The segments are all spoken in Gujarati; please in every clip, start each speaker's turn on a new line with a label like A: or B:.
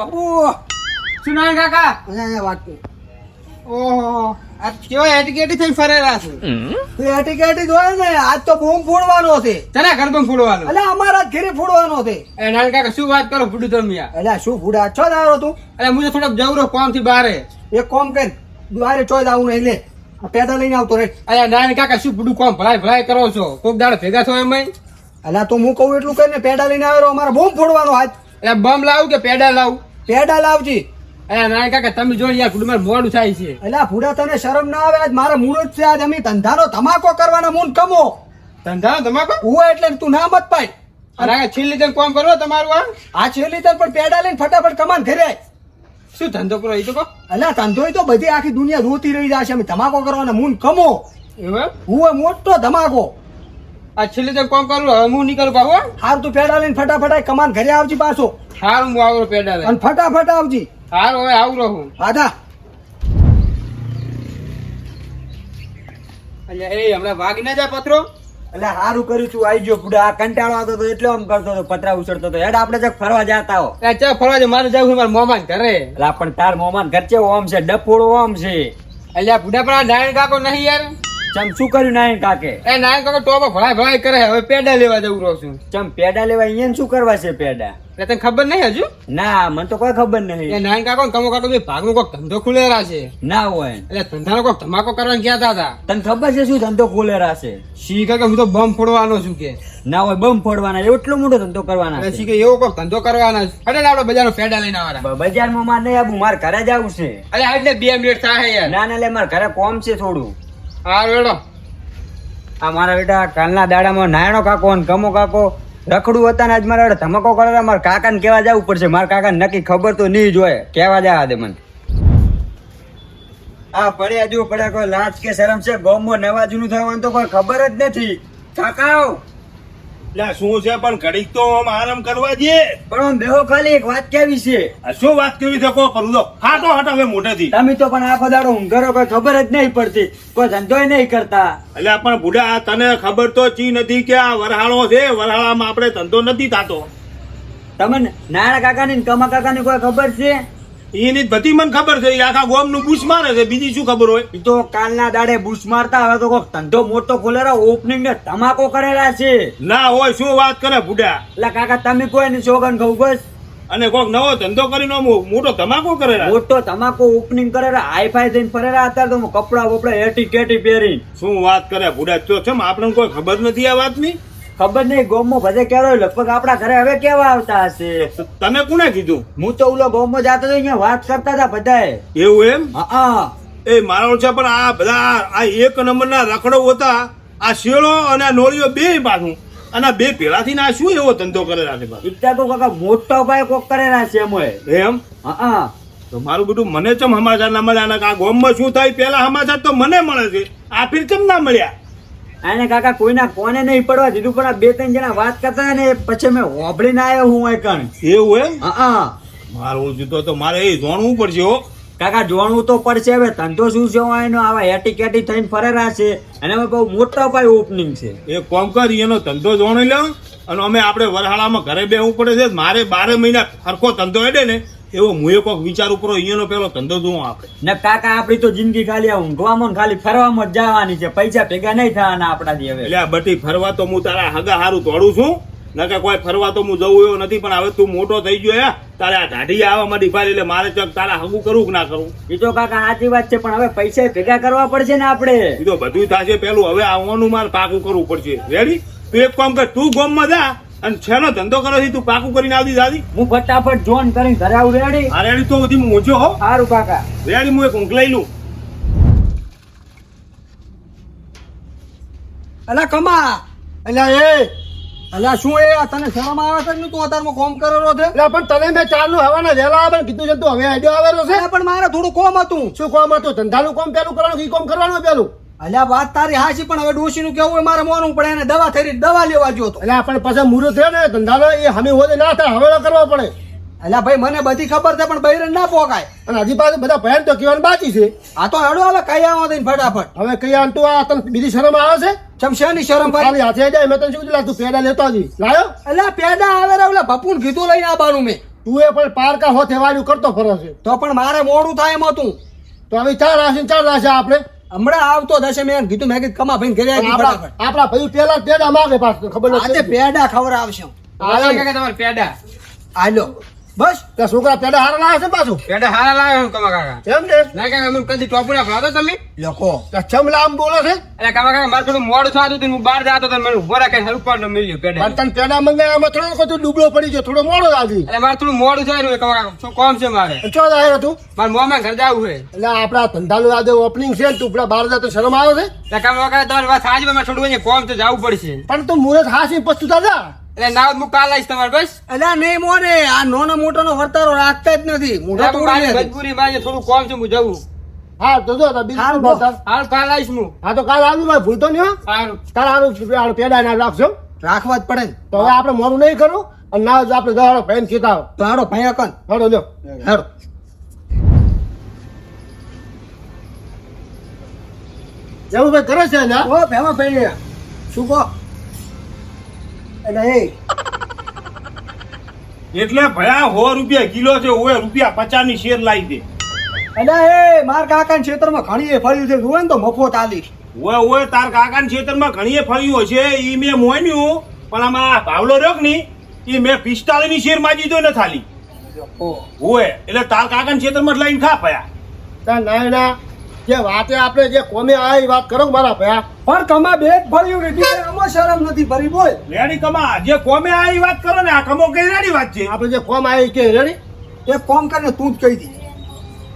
A: પપ્પુ
B: નામ કાકા?
A: અહીંયા વાત કર.
B: ઓહો. આ કેવો એટીકેટી થઈ ફરેલા છે?
A: તો એટીકેટી જોય ને આજ તો બૂમ ફોડવાનો છે.
B: તને ગરબમ ફૂડવાનું?
A: એટલે અમારા ઘરે ફોડવાનો છે.
B: એ નાન કાકા શું વાત કરો ફૂડું તમે
A: એટલે શું ફૂડા? છો દારો તું.
B: એટલે મુજે થોડોક જવરો કોમથી બારે.
A: એક કોમ કર દ્વારે ચોય આવું નહીં લે. પેદા લઈને આવતો રે
B: અરે નાનકા કાકા શું ફૂડું કોમ ભલાય ભલાય કરો છો? કોક દાડો ભેગા થયો એમ
A: એટલે તો હું કહું એટલું કરીને પેડા લઈને આવ્યો અમારે બૂમ ફોડવાનો હાથ.
B: એટલે બમ લાવું કે પેડા લાવું?
A: પેડા લાવજી.
B: અરે નાન કાકા તમે જો યાર મોડું થાય છે.
A: એટલે ફૂડા તને શરમ ના આવે? આજ મારે મૂળ જ છે આજ અમે ધંધાનો ધમાકો કરવાના મૂન કમો.
B: ધંધાનો તમાકો
A: હું એટલે તું ના મત પાય
B: અરે છેલ્લી જણ કોમ કરો તમારું આ
A: આ છેલ્લી તર પણ પેડા લઈને ફટાફટ કમાન ઘરે
B: શું ધંધો કરો એ તો કહો?
A: અલ્યા ધંધોય તો બધી આખી દુનિયા રોતી રહી જશે. અમે ધમાકો કરવાના મૂન કમો.
B: એવું
A: હું મોટો ધમાકો.
B: આ છેલ્લી તો કોમ કરું? હવે હું નીકળું બાબુ
A: હાર તું પેડા લઈને ફટાફટ કમાન ઘરે આવજી પાછો.
B: હારું હું આવરો પેડા લઈને.
A: અને ફટાફટ આવજી.
B: હાર હવે આવરો હું
A: આધા
B: અલ્યા એ હમણાં વાગી ના જાય પત્રો
C: એટલે સારું કર્યું છું આવી ગયો બુડા. આ કંટાળો આવતો હતો એટલે આમ કરતો હતો પતરા ઉછળતો હતો. હેડ આપણે જક ફરવા જતા હો.
B: ચા ફરવા જાય મારે જવું મારા મોમાન ઘરે.
C: એટલે પણ તાર મોમાન ઘર છે ઓમ છે? ડફોડો ઓમ છે.
B: એટલે બુઢા પણ ડાયણ કાકો નહીં યાર.
C: ચમ શું કર્યું નાયણ કાકે?
B: એ નાયણ કાકો ટોપો ભળાય ભળાય કરે હવે પેડા લેવા જવું રહું છું.
C: ચમ પેડા લેવા અહીંયા શું કરવા છે પેડા?
B: એટલે તને ખબર નહીં હજુ?
C: ના મને તો કોઈ ખબર
B: એ
C: નહીં
B: નારાયણ કાકો ને કમો કાકો બે ભાગનો કોક ધંધો ખુલેલા છે.
C: ના હોય.
B: એટલે ધંધાનો કોક ધમાકો કરવાનું કહેતા હતા
C: તને ખબર છે શું ધંધો ખોલેરા છે?
B: શી કે હું તો બમ ફોડવાનો છું કે.
C: ના હોય બમ ફોડવાના એટલો મોટો ધંધો કરવાના
B: શી કે એવો કોક ધંધો કરવાના છે. એટલે આપણે બજારનો પેડા લઈને આવવાના.
C: બજારમાં માર નહીં આવું મારે ઘરે જ આવું છે.
B: અરે એટલે બે મિનિટ થાય યાર.
C: ના ના લે મારે ઘરે કોમ છે થોડું.
B: હા રેડો
C: આ મારા બેટા, કાલના દાડામાં નાયણો કાકો અને કમો કાકો, રખડું હતા ને આજ મારા ધમકો કરે મારા કાકાને કેવા જવું પડશે? મારા કાકાને નક્કી ખબર તો નહીં જોઈએ. કેવા જવા દે મને? આ પડ્યા જો પડ્યા કોઈ લાજ કે શરમ છે? ગોમમાં નવા જૂનું થવાનું તો કોઈ ખબર જ નથી. કાકાઓ
D: લે શું છે? પણ ઘડીક તો આમ આરામ કરવા દે.
C: પણ આમ બેહો ખાલી એક વાત કેવી છે?
D: આ શું વાત કેવી છે? કો કરું તો. હાટો હટ હવે મોઢેથી.
C: તમે તો પણ આખો દાડો ઊંઘરો કોઈ ખબર જ નહીં પડતી. કોઈ ધંધોય નહીં કરતા.
D: એટલે પણ બુડા તને ખબર તો ચી નથી કે આ વરહાળો છે? વરહાળામાં આપણે ધંધો નથી થતો.
C: તમને નાના કાકાની કમા કાકાની કોઈ ખબર છે?
D: એની બધી મને ખબર છે આખા ગોમનું બુશ મારે છે બીજી શું ખબર હોય?
C: તો કાલના દાડે બુશ મારતા હવે તો કોક ધંધો મોટો ખોલેલા ઓપનિંગ ને તમાકો કરેલા છે.
D: ના હોય શું વાત કરે બુડા
C: એટલે કાકા તમે કોઈ ને સોગન કહું બસ.
D: અને કોક નવો ધંધો કરીને મોટો ધમાકો કરેલા
C: મોટો તમાકો ઓપનિંગ કરેલા હાઈફાઈ થઈને ફરેલા અત્યારે તો કપડા બપડા એટી કેટી પહેરી
D: શું વાત કરે બુડા તો છે આપણને કોઈ ખબર નથી આ વાતની?
C: ખબર નહીં ગોમમાં ભજે કેરો લગભગ આપણા ઘરે હવે કેવા આવતા હશે?
D: તમે કોને કીધું?
C: હું તો ઓલો ગોમો જાતો તો અહીંયા વાત કરતા હતા બધાએ.
D: એવું એમ?
C: હા.
D: એ મારો છે પણ આ બધા આ એક નંબરના રખડો હતા આ શેળો અને આ નોળીઓ બે પાછું અને બે પેલાથી ના શું એવો ધંધો કરેલા છે?
C: ઇત્યા તો કાકા મોટો ભાઈ કોક કરેલા છે એમોય
D: એમ?
C: હા.
D: તો મારું બધું મને ચમ સમાચાર ના મળ્યા? આ ગોમમાં શું થાય પેલા સમાચાર તો મને મળે છે. આ ફીર કેમ ના મળ્યા?
C: આને કાકા કોઈના કોને નહીં પડવા દીધું પણ આ બે ત્રણ જણા વાત કરતા ને પછી મેં હોભળીને આવ્યો હું કણ.
D: એવું એમ?
C: હા
D: મારું જીતો તો મારે એ જોણવું પડશે હો.
C: કાકા જોણવું તો પડશે હવે ધંધો શું છે એનો આવા એટી કેટી થઈને ફરેલા છે અને હવે બહુ મોટા પાયે ઓપનિંગ છે.
D: એ કોમ કરી એનો ધંધો જોણી લે અને અમે આપણે વરહાળામાં ઘરે બેહવું પડે છે મારે બારે મહિના સરખો ધંધો હેડે ને એવો હું એ કોક વિચાર ઉપર અહીંયાનો પેલો ધંધો જોવો આપણે.
C: ને કાકા આપણી તો જિંદગી ખાલી ઊંઘવામાં ખાલી ફરવામાં જ જવાની છે. પૈસા ભેગા નહીં થવાના આપણાથી હવે.
D: એટલે બટી ફરવા તો હું તારા હગા હારું તોડું છું. નકે કોઈ ફરવા તો હું જવું એવો નથી પણ હવે તું મોટો થઈ ગયો હે. તારે આ ઢાઢી આવા માંડી ફારી એટલે મારે ચક તારા હગું કરવું કે ના કરવું?
C: એ તો કાકા સાચી વાત છે પણ હવે પૈસા ભેગા કરવા પડશે ને આપણે.
D: એ તો બધું થશે પેલું હવે આવવાનું મારે પાકું કરવું પડશે. રેડી તું એક કામ કર તું ગોમમાં જા. અને છેનો ધંધો કરો છે તું પાકું કરીને આવતી દાદી.
C: હું ફટાફટ જોન કરીને ઘરે આવું રેડી?
D: આ રેડી તો બધી મોજો હો.
C: સારું કાકા.
D: રેડી હું એક ઊંઘ લઈ લઉં.
A: અલા કમા. અલ્યા એ. અલા શું એ? આ તને શરમ આવે છે ને તું અત્યારમાં કોમ કરેલો છે?
E: એટલે પણ તને મેં ચાલુ હવાના વહેલા આવે કીધું છે તું હવે આઈડિયો આવેલો છે?
A: પણ મારે થોડું કોમ હતું.
E: શું કોમ હતું? ધંધાનું કોમ પેલું કરવાનું ઈ કોમ કરવાનું પેલું
A: અલ્યા વાત તારી હાચી પણ હવે ડોશીનું કેવું મારે મોનું પડે એને દવા થઈ દવા લેવા જો હતો
E: એટલે આપણે પછી મુહૂર્ત થયો ને ધંધાનો એ હમી હોય ના થાય હવે કરવા પડે.
A: અલ્યા ભાઈ મને બધી ખબર છે પણ બૈરન ના પોકાય
E: અને હજી પાસે બધા ભયન તો કહેવાનું બાકી છે.
A: આ તો હડો હવે કઈ આવો દઈને ફટાફટ.
E: હવે કઈ આવ તું આ તને બીજી શરમ આવે છે?
A: ચમશાની શરમ
E: ખાલી હાથે જાય મેં તને શું કીધું તું પેડા લેતો આવી લાયો?
A: અલ્યા પેડા આવે રે ઓલા ભપુન કીધું લઈને આવવાનું મેં.
E: તું એ પણ પારકા હોથે વાળ્યું કરતો ફરો છે
A: તો પણ મારે મોડું થાય એમ હતું.
E: તો હવે ચાર રાશિ ચાર રાશે આપણે
A: હમણાં આવતો થશે મેં કીધું મેં કીધું કમા ભાઈ ઘરે આવી
E: આપણા
A: ફટાફટ.
E: આપણા ભાઈ પેલા પેડા માગે પાછું ખબર
A: આજે
E: નથી
A: પેડા
B: હાલો કાકા તમારે પેડા?
A: આલો બસ
E: તે છોકરા પેડા હારા લાવે છે પાછું?
B: પેડા હારા લાવે હું કમા કાકા?
E: કેમ ને
B: ના કાકા અમને કદી ટોપરા ભાવતો તમે.
A: લખો.
E: તે ચમલા લામ બોલો છે?
B: અરે કમા કાકા મારે થોડું મોડું થતું હતું હું બહાર જતો હતો મને ઊભો રાખે હરું પર મળ્યું પેડા.
E: પણ તને પેડા મંગાવ્યામાં થોડો કોઈ તું ડૂબળો પડી ગયો થોડો મોડો લાગી.
B: અરે મારે થોડું મોડું થાય ને કમા કાકા શું કોમ છે મારે?
E: ચો આવ્યો તું
B: મારે મોમાં ઘર જાવું છે.
E: એટલે આપણા ધંધાનું આજે ઓપનિંગ છે તું પેલા બહાર જા તો શરમ આવે છે?
B: કમા કાકા તમારી વાત સાચી મારે થોડું કોમ તો જવું પડશે.
E: પણ તું મુરત હાસી પછી તું જા.
B: એટલે ના હું કાલ આવીશ તમારે બસ.
A: એટલે નહીં મોને આ નોનો મોટો નો વર્તારો રાખતા જ નથી. મોઢા તોડી
B: મજબૂરી માં થોડું કોમ છે હું જવું.
E: હા તો જો તો બીજું
B: હાલ કાલ આવીશ હું.
E: હા તો કાલ આવી ભાઈ ભૂલતો નહીં કાલ આવું પેડા ના રાખજો.
A: રાખવા જ પડે
E: તો હવે આપણે મોરું નહીં કરું અને ના જ આપણે દહાડો ભાઈ કીધા
A: તો હાડો ભાઈ અકન.
E: હાડો લ્યો
A: હાડો
E: જેવું ભાઈ કરે છે ને?
A: ઓ ભેમા ભાઈ. શું કહો? એ.
D: એટલે ભયા સો રૂપિયા કિલો છે ઓએ રૂપિયા પચાસની શેર લાવી દે.
A: અને એ માર કાકા ક્ષેત્રમાં ઘણી એ ફર્યું છે જુએ ને તો મફો આલી.
D: ઓએ ઓએ તાર કાકા ખેતરમાં ઘણીએ ફળ્યું હશે ઈ મેં મોન્યું પણ આમાં ભાવલો રહ્યો કે નહીં ઈ મેં પિસ્તાળીસની શેર માજી દીધો ને થાલી. ઓએ એટલે તાર કાકા ખેતરમાં જ લઈને ખા પયા
E: ના નાયના જે વાતે આપણે જે કોમે આ વાત કરો મારા ભયા
A: પણ કમા બે ભર્યું નથી આમાં શરમ નથી ભરી બોલ.
D: રેડી કમા જે કોમે આ વાત કરો ને આ કમો કઈ રેડી વાત છે?
E: આપણે જે કોમ આવી કે રેડી?
A: એ કોમ કરીને તું જ કહી દી.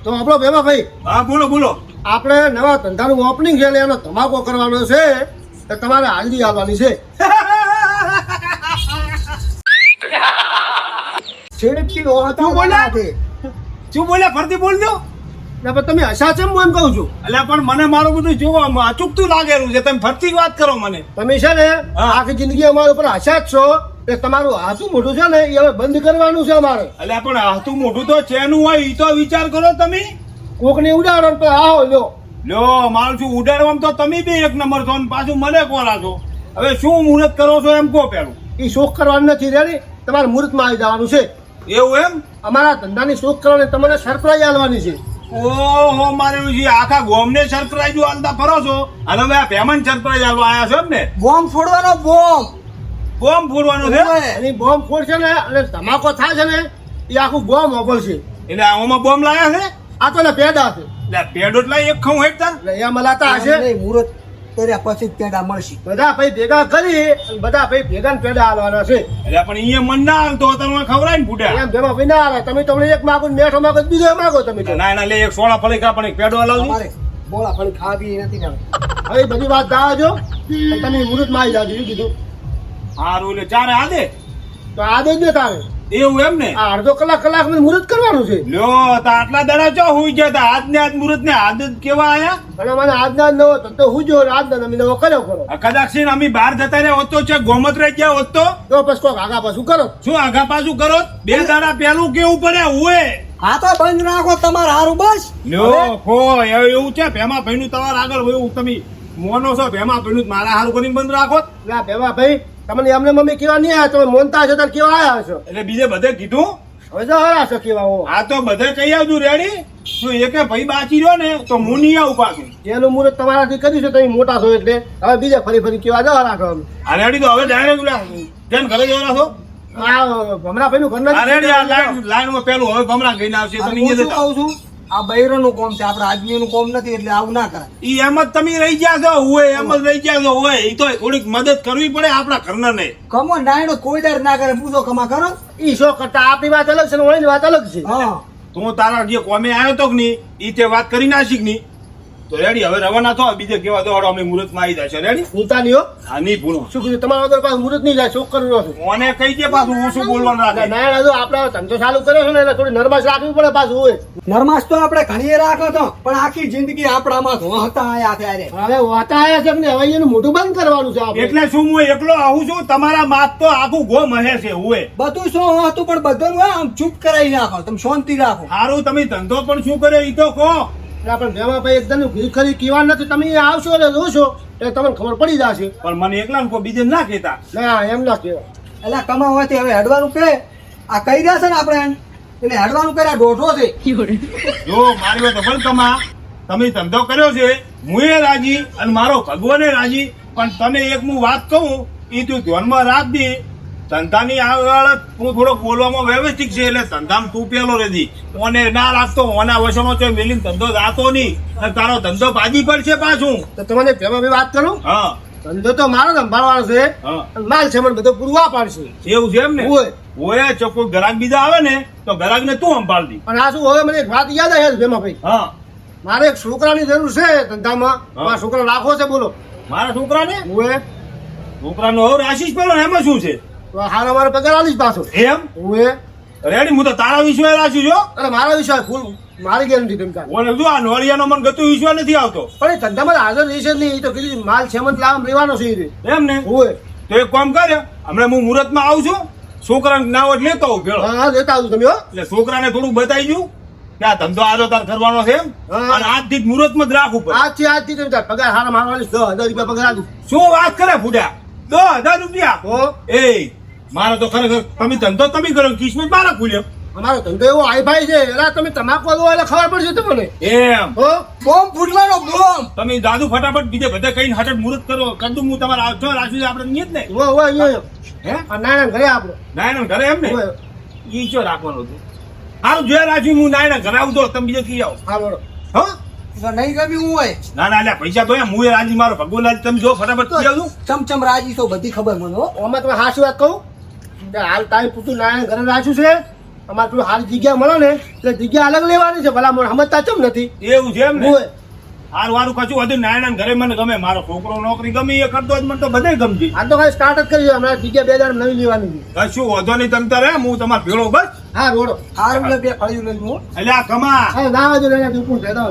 E: તો આપણો ભેમા ભાઈ
D: હા બોલો બોલો.
E: આપણે નવા ધંધાનું ઓપનિંગ છે એનો ધમાકો કરવાનો છે તો તમારે હાજરી આવવાની છે.
A: છેડતી ઓ હતા
D: બોલ્યા? શું બોલ્યા ફરતી બોલ દો
E: ને પણ તમે હસા છે હું એમ કહું છું.
D: એટલે પણ મને મારું બધું જોવા અચૂકતું લાગેલું છે. તમે ફરતી વાત કરો મને.
E: તમે છે ને આખી જિંદગી અમારા ઉપર હસા જ છો એ તમારું હાથું મોઢું છે ને એ હવે બંધ કરવાનું છે અમારે.
D: એટલે પણ હાથું મોઢું તો ચેનું હોય એ તો વિચાર કરો તમે.
E: કોકને ઉડાડો તો આવો લ્યો.
D: લ્યો મારું છું ઉડાડવામાં તો તમે બી એક નંબર છો ને પાછું મને કોરા છો હવે શું મુહૂર્ત કરો છો એમ કહો પેલું.
E: એ શોખ કરવાનું નથી રેડી? તમારે મુહૂર્તમાં આવી જવાનું છે.
D: એવું એમ?
E: અમારા ધંધાની શોખ કરવાની તમને સરપ્રાઈઝ આલવાની છે.
D: ઓહો મારે જે આખા ગોમને સરપ્રાઈઝ આલતા ફરો છો? અને હવે આ પેમેન્ટ સરપ્રાઈઝ આલવા આયા છો એમ ને?
A: બોમ્બ ફોડવાનો બોમ્બ
D: બોમ્બ ફોડવાનો છે.
E: અને બોમ્બ ફોડશે ને અને ધમાકો થાય છે ને એ આખું બોમ્બ મોકલશે
D: એટલે આમાં બોમ્બ લાયા છે?
E: આ તો ને પેડા છે.
D: એટલે પેડો એટલે એક ખઉં હેઠતા
E: એમ લાતા મલાતા હશે.
A: નહીં, મુહૂર્ત કર્યા પછી પેડા મળશે.
E: બધા ભાઈ ભેગા કરી અને બધા ભાઈ ભેગા ને પેડા આલવાના છે.
D: એટલે પણ અહીંયા મન ના આવતો તમે ખવડાય ને ફૂટ્યા.
E: એમ ભેગા ભાઈ ના આવે તમે તમને એક માગો ને મેઠો માગો બીજો માગો તમે
D: ના ના લે એક સોળા ફળી ખા પણ એક પેડો હલાવજો
A: બોળા બોલા ફળી ખાવી નથી ને
E: હવે. બધી વાત દાવાજો તમે મુહૂર્તમાં આવી જાજો એ કીધું.
D: સારું એટલે ચારે આદે?
E: તો આદે દે જ ને તારે.
D: એવું એમ ને?
E: આ અડધો કલાક કલાક મુહૂર્ત કરવાનું છે.
D: લ્યો તો આટલા દડા ચો હુઈ ગયા તા આજ ને આજ મુહૂર્ત ને આજ કેવા આયા?
E: અને મને આજ ના નવો તો હું જો આજના અમે નવો કર્યો કરો
D: આ કદાચ ને અમે બહાર જતા રહ્યા હોત તો છે ગોમત રહી ગયા હોત તો?
E: તો પછી કોક આગા પાછું કરો.
D: શું આગા પાછું કરો? બે દાડા પહેલું કેવું પડે? હુએ
A: હા તો બંધ રાખો તમારે હારું બસ.
D: લ્યો ખો એવું એવું છે ભેમા ભાઈ નું તમારે આગળ હોય તમે મોનો છો ભેમા ભાઈ નું મારા હારું કરીને બંધ રાખો.
E: ના ભેમા ભાઈ તમને એમને મમ્મી કેવા નહીં આવ્યા? તમે મોનતા છો ત્યારે કેવા આવ્યા છો?
D: એટલે બીજે બધે કીધું?
E: હવે તો હરા છો કેવા હો?
D: આ તો બધે કહી આવજો રેડી શું એકે ભાઈ બાચી રહ્યો ને તો હું નહીં આવું પાછું.
E: જેનું મુહૂર્ત તમારાથી કર્યું છે તમે મોટા છો એટલે. હવે બીજા ફરી ફરી કેવા જવા રાખો અમે.
D: આ રેડી તો હવે ડાયરેક્ટ જેમ ઘરે જવાના છો?
E: ભમરા ભાઈ નું ઘર
D: આ રેડી આ લાઈન લાઈનમાં પેલું હવે ભમરા ગઈને આવશે તમે
A: હું
D: અહીંયા જતા.
A: આવું છું? આ બૈરોનું કોમ છે આપણે આદમીનું કોમ નથી એટલે આવું ના કરાય.
D: ઈ એમ જ તમે રહી ગયા છો હોય એમ જ રહી ગયા છો હોય. ઈ તો થોડીક મદદ કરવી પડે આપણા ઘરના ને
A: કમો નાયણો કોઈ દર ના કરે પૂછો કમા કરો.
E: ઈ શો કરતા? આપણી વાત અલગ છે ને ઓળીની વાત અલગ છે.
A: હા.
D: તું તારા જે કોમે આવ્યો તો કે નહીં ઈ તે વાત કરી નાખી કે નહીં તો રેડી હવે રવાના થો બીજે કેવા દોડો અમે મુહૂર્તમાં આવી જશે રેડી
E: ભૂલતા નહીં હો.
D: હા નહીં ભૂલો.
E: શું કીધું? તમારા વગર પાછું મુહૂર્ત નહીં જાય શોખ કરવું છું
D: મને કહી દે પાછું હું શું બોલવાનું રાખે?
E: ના હજુ આપણે ધંધો ચાલુ કર્યો છે ને એટલે થોડી નરમાશ રાખવી પડે પાછું હોય
A: નરમાશ તો આપણે ઘણીએ રાખો તો પણ આખી જિંદગી આપણામાં ધોતા આયા ત્યારે
E: હવે વાતા આયા છે ને હવે એનું મોઢું બંધ કરવાનું છે આપણે.
D: એટલે શું હું એકલો આવું છું? તમારા માત તો આખું ગો મહે છે હોય
A: બધું શું હતું પણ બધું આમ ચૂપ કરાવી નાખો તમે શાંતિ રાખો.
D: સારું તમે ધંધો પણ શું કર્યો? એ તો કહો.
E: એટલે આપણે ભેમા ભાઈ એકદમ ઘી ખરી કીવા નથી. તમે આવશો એટલે જોશો. એટલે તમને ખબર પડી જશે.
D: પણ મને એકલા કોઈ બીજે ના કહેતા.
E: ના એમ ના કહેવાય.
A: એટલે કમાવાથી હવે હડવાનું કે આ કહી રહ્યા છે ને આપણે એટલે હડવાનું કર્યા દોઢો છે.
D: જો મારી વાત પણ કમા તમે ધંધો કર્યો છે હું એ રાજી અને મારો ભગવાને રાજી. પણ તને એક હું વાત કહું એ તું ધ્યાનમાં રાખજે. ધંધાની આગળ હું થોડોક બોલવામાં વ્યવસ્થિત છે એટલે ધંધામાં તું પેલો રેજી ઓને ના રાખતો ઓના વસણો છે મિલિંગ ધંધો રાતો નહીં. અને તારો ધંધો ભાજી પડશે પાછું.
E: તો તમને પેલા વાત કરું?
D: હા.
E: ધંધો તો મારો સંભાળવાનો છે. માલ છે મને બધો પૂરવા પાડશે.
D: એવું છે એમ ને?
E: હોય.
D: હોય ચોખ્ખો ગ્રાહક બીજા આવે ને તો ગ્રાહકને તું સંભાળતી
E: પણ આ શું હવે મને એક વાત યાદ છે ભેમા ભાઈ
D: હા.
E: મારે એક છોકરાની જરૂર છે ધંધામાં. મારા છોકરા રાખો છે બોલો.
D: મારા છોકરાને?
E: હું
D: છોકરાનો હવે આશીષ પેલો એમાં શું છે?
E: તો અમારો પગાર આલીશ પાછો.
D: એમ?
E: હું
D: રેડી હું તો તારા વિશ્વાસ રાખું છું
E: અરે મારા વિશ્વાસ ફૂલ મારી ગેરંટી તમે કાઢ
D: ઓને જો આ નોળિયાનો મન ગતું વિશ્વાસ નથી આવતો.
E: પણ એ ધંધામાં હાજર રહેશે નહીં. તો કીધું માલ છે લાવ લેવાનો છે.
D: એમ ને?
E: હોય
D: તો એક કામ કરે હમણાં હું મુહૂર્તમાં આવું છું છોકરાને નાવટ લેતો આવું ભેળો.
E: હા લેતા આવું તમે
D: એટલે છોકરાને થોડું બતાવી ગયું કે આ ધંધો આજો તાર કરવાનો છે એમ. અને આજથી જ મુહૂર્તમાં જ રાખું પડે
E: આજથી આજથી તમે તાર પગાર હારા મારવાની દસ હજાર રૂપિયા પગાર આલીશ
D: શું વાત કરે ફૂટ્યા દસ હજાર રૂપિયા?
E: ઓ
D: એ મારે તો ખરેખર તમે ધંધો તમે કરો કિસ્મત મારા ખુલ્યો.
E: અમારો ધંધો એવો આઈ ભાઈ છે એલા તમે તમાકુ દો એટલે ખબર પડશે તમને.
D: એમ.
E: હો
A: બોમ્બ ફૂટવાનો બોમ્બ.
D: તમે દાદુ ફટાફટ બીજે બધા કઈ હટટ મુહૂર્ત કરો કદુ હું તમારા આવજો રાખ્યું આપણે નહીં. જ ને
E: ઓ હો. યો
D: હે?
E: આ નાના ઘરે આપણો
D: નાયના ઘરે એમ ને? ઈ ચો રાખવાનું હતું હારું જે રાખ્યું હું નાયના ઘરે આવું તો તમે બીજે કી આવો?
E: હા હો
D: હા?
A: તો નહીં ગમ્યું હોય?
D: ના ના અલ્યા પૈસા તો એમ હું એ રાજી મારો ભગવાન રાજી તમે જો ફટાફટ કી આવજો
A: ચમચમ રાજી તો બધી ખબર મને હો.
E: આમાં તમે હાચી વાત કહું? કે હાલ તારી પૂછું નારાયણ ઘરે રાખ્યું છે? અમારે પેલું હાલ જગ્યા મળે ને એટલે જગ્યા અલગ લેવાની છે. ભલા મને સમજતા ચમ નથી.
D: એવું છે એમ ને? હાર વારું કાચું કશું હતું નાયના ઘરે મને ગમે. મારો છોકરો નોકરી ગમી એ કરતો જ મને તો બધે ગમતી
E: આ તો ખાલી સ્ટાર્ટ જ કરી હમણાં જગ્યા બે હજાર નવી લેવાની છે.
D: કશું વધો નહીં તમ તારે હું? તમાર ભેળો બસ.
E: હા રોડો.
A: હારું લે બે ફળ્યું લઈ હું.
D: એટલે આ કમા
E: હા ના આવજો લઈને તું ભેદા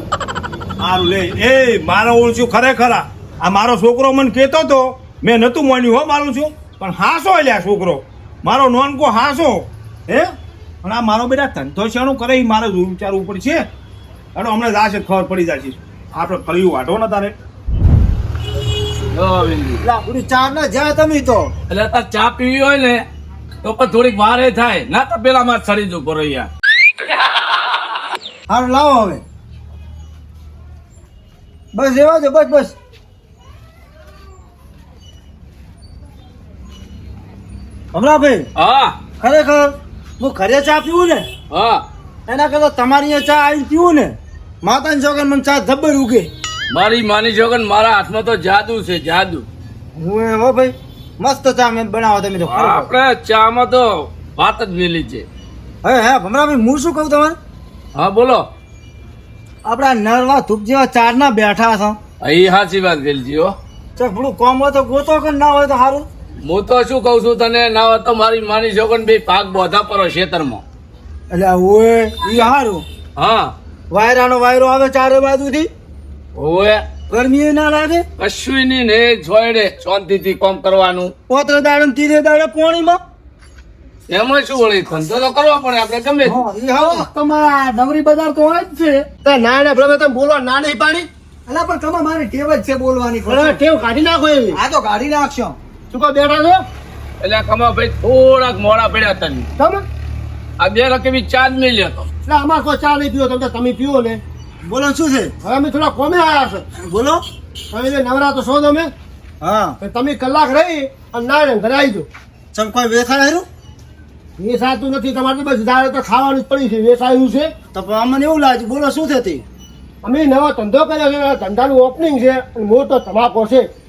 D: હારું લે. એ મારો ઓળખ્યું ખરેખર આ. આ મારો છોકરો મને કહેતો તો મેં નતું માન્યું હો મારું છું પણ હાસો અલ્યા છોકરો. મારો નોનકો હાસો હે? પણ આ મારો બેટા ધંધો એનું કરે એ મારે વિચારવું વિચારવું પડશે. અને હમણાં જાશે ખબર પડી જાય છે. આપણે ફળિયું વાટો ને તારે.
A: ચા ના જ્યાં તમે તો?
F: એટલે તાર ચા પીવી હોય ને તો પણ થોડીક વાર એ થાય. ના તો પેલા માં સડી દઉં પર અહીંયા
A: હારું લાવો હવે. બસ એવા છે બસ બસ. હમણાં ભાઈ
F: હા.
A: ખરેખર હું ઘરે ચા પીવું ને
F: હા.
A: એના કરતા તમારી ચા આવી પીવું ને માતાની જોગન મને ચા જબ્બર ઉગે.
F: મારી માની જોગન મારા હાથમાં તો જાદુ છે જાદુ.
A: હું એ હો ભાઈ મસ્ત ચા મેં બનાવો તમે તો.
F: આપણે ચામાં તો વાત જ મેલી છે.
A: હે હે ભમરાભાઈ હું શું કહું તમારે?
F: હા બોલો.
A: આપણા નરવા ધૂપ જેવા ચાર ના બેઠા છો.
F: અહીં સાચી વાત ગયેલી હો.
A: ચક પેલું કોમ હોય તો ગોતો કે ના હોય તો સારું
F: હું તો શું કઉ છું તને ના તો મારી માની જો બે પાક બોધા પરો ખેતરમાં.
A: એટલે ઓએ ઈ હારું.
F: હા.
A: વાયરાનો વાયરો આવે ચારે બાજુથી?
F: ઓએ
A: ગરમી ના લાગે?
F: કશું નહીં ને જોડે શાંતિથી કામ કરવાનું.
A: પોતરે દાડે ને તીરે દાડે પોણીમાં?
F: એમાં શું વળી ધંધો તો કરવો પડે આપણે ગમે.
A: તમારા ડમરી બજાર તો હોય જ છે.
E: ના ના ભલે તમે બોલવા ના નહીં પાડી
A: અલા પણ તમારે મારી ટેવ જ છે બોલવાની
E: ટેવ કાઢી નાખો એવી.
A: આ તો કાઢી નાખશો.
E: શું કહો બેઠા છો?
F: એટલે કમા ભાઈ થોડાક મોડા પડ્યા તમે
E: તમે?
F: આ બે રકમી ચા જ મેલ્યો લેતો.
E: એટલે આમાં કોઈ ચા નહીં પીવો તમે તમે પીવો ને.
A: બોલો શું છે?
E: હવે અમે થોડા કોમે આવ્યા છે.
A: બોલો.
E: તમે જે નવરા તો છો તમે
A: હા.
E: તો તમે કલાક રહી અને ના ઘરે આવી જાઓ.
A: ચમ કોઈ વેખાય હારું?
E: વેસાતું નથી તમારે તો બસ દાળ તો ખાવાનું જ પડી છે વેસાયું છે.
A: તો અમને એવું લાગ્યું બોલો શું થતી
E: અમે નવો ધંધો કર્યો છે ધંધાનું ઓપનિંગ છે અને મોટો તમાકો છે.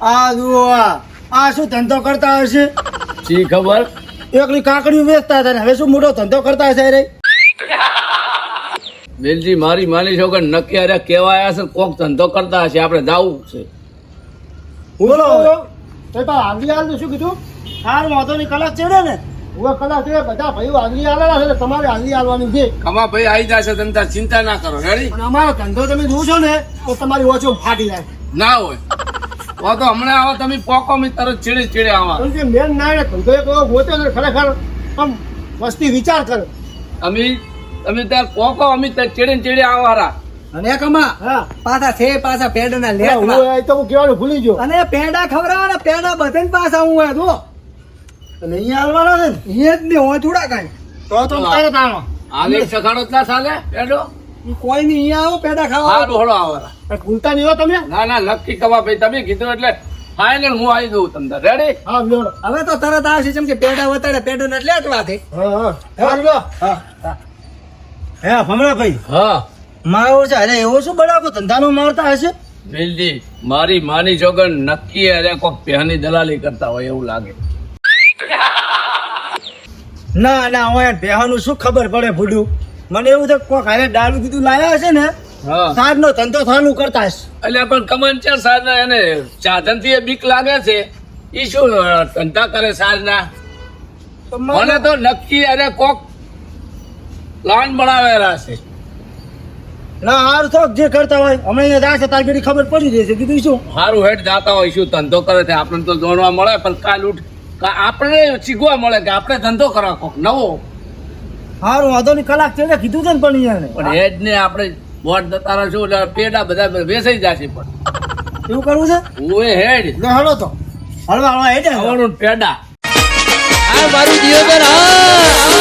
A: આ જુઓ આ. શું ધંધો કરતા હશે
F: શી ખબર?
A: એકલી કાકડીઓ વેચતા હતા ને હવે શું મોટો ધંધો કરતા હશે રે?
F: બેલજી મારી માની છોકર નક્કી અરે કેવાયા છે કોક ધંધો કરતા હશે આપણે જાવું છે.
A: બોલો
E: તો તો આંગળી હાલ શું કીધું?
A: હાર વાંધો ની કલાક ચડે ને.
E: હવે કલાક ચડે બધા ભાઈઓ આંગળી હાલેલા છે તમારે આંગળી હાલવાની છે.
F: કમા ભાઈ આવી જશે ધંધા ચિંતા ના કરો રેડી
E: પણ અમારો ધંધો તમે જોશો ને તો તમારી ઓછો ફાટી જાય.
F: ના હોય. તો તો હમણાં આવો તમે પોકો મેં તરત ચીડે ચીડે આવા.
E: કે મેન ના એને ધંધો એક એવો ગોતે છે ખરેખર આમ મસ્તી વિચાર કરે.
F: અમે તમે તાર પોકો અમે તાર ચીડે ને ચીડે આવારા
A: અને કમા
E: હા.
A: પાછા છે પાછા પેડાના
E: હું
A: લેટમાં
E: એ તો હું કેવાનું ભૂલી ગયો.
A: અને પેડા ખવડાવવાના પેડા બધે પાછા હું આ જો અને અહીંયા હાલવાના છે ને? અહીંયા જ ને હોય થોડા કાંઈ.
E: તો તો તારે તાણો.
F: આલે સખાડો જ સાલે ચાલે પેડો.
A: કોઈ નહીં અહીંયા આવો પેડા ખાવા
F: સારું હળો
E: આવો ભૂલતા નહીં હો તમે?
F: ના ના નક્કી કવા ભાઈ તમે કીધું એટલે ફાઇનલ હું આવી દઉં તમને. રેડી
E: હા
A: હવે તો તરત આવશે જેમ કે પેડા વતાડે પેડા એટલે અટવા વાત હે.
E: હા. હા
G: હે. ભમરા ભાઈ.
F: હા.
G: મારો છે અરે એવો શું બડાકો ધંધાનો મારતા હશે?
F: બિલજી મારી માની જોગન નક્કી અરે કોક પહેની દલાલી કરતા હોય એવું લાગે.
G: ના ના હું બેહાનું શું ખબર પડે ભૂડું? મને એવું છે કોક હારે દારૂ કીધું લાયા હશે ને
F: સાર
G: નો ધંધો થવાનું કરતા હશે.
F: એટલે પણ કમનચર સારના એને સાધનથી બીક લાગે છે. એ શું ધંધા કરે સાર
G: ના
F: મને તો નક્કી અરે કોક પ્લાન બનાવેલા છે.
G: ના હાર થોક જે કરતા હોય હમણાં અહીંયા જાશે તાર ઘડી ખબર પડી જશે. કીધું શું?
F: સારું હેઠ જાતા હોય શું ધંધો કરે છે? આપણને તો જાણવા મળે પણ કાલ ઉઠ આપણે શીખવા મળે કે આપણે ધંધો કરવા કોક નવો.
G: હારું વાંધો ની કલાક છે કીધું છે ને પણ એને
F: પણ હેડ ને આપણે વોટ જતા રહેશું એટલે પેડા બધા વેસાઈ જશે પણ.
G: એવું કરવું છે?
F: હું એ હેડ.
G: લે હળો તો. હળવા હળવા હેડ.
F: આવવાનું પેડા.
C: આ મારું દિયોદર હા.